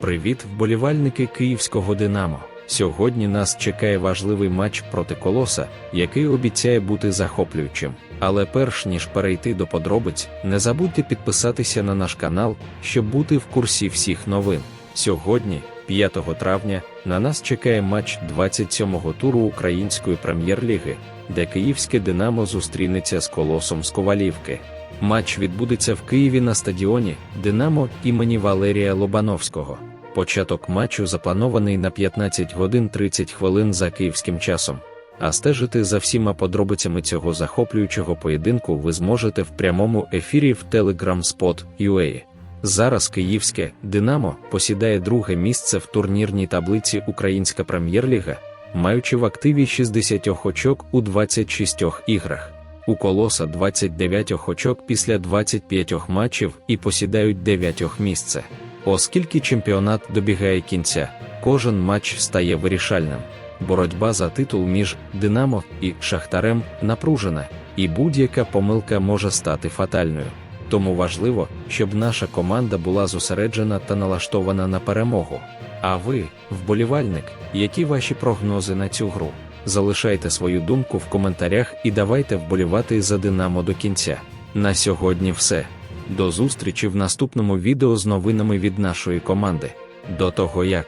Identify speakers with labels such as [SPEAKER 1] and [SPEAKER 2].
[SPEAKER 1] Привіт, вболівальники київського Динамо. Сьогодні нас чекає важливий матч проти колоса, який обіцяє бути захоплюючим. Але перш ніж перейти до подробиць, не забудьте підписатися на наш канал, щоб бути в курсі всіх новин. Сьогодні, 5 травня, на нас чекає матч 27-го туру Української прем'єр-ліги, де київське Динамо зустрінеться з колосом з Ковалівки. Матч відбудеться в Києві на стадіоні Динамо імені Валерія Лобановського. Початок матчу запланований на 15 годин 30 хвилин за київським часом. А стежити за всіма подробицями цього захоплюючого поєдинку ви зможете в прямому ефірі в Telegram Spot UA. Зараз київське Динамо посідає друге місце в турнірній таблиці Українська прем'єр-ліга, маючи в активі 60 очок у 26 іграх. У колоса 29 очок після 25 матчів і посідають 9 місце. Оскільки чемпіонат добігає кінця, кожен матч стає вирішальним. Боротьба за титул між Динамо і Шахтарем напружена, і будь-яка помилка може стати фатальною. Тому важливо, щоб наша команда була зосереджена та налаштована на перемогу. А ви, вболівальник, які ваші прогнози на цю гру? Залишайте свою думку в коментарях і давайте вболівати за Динамо до кінця. На сьогодні все. До зустрічі в наступному відео з новинами від нашої команди. До того як.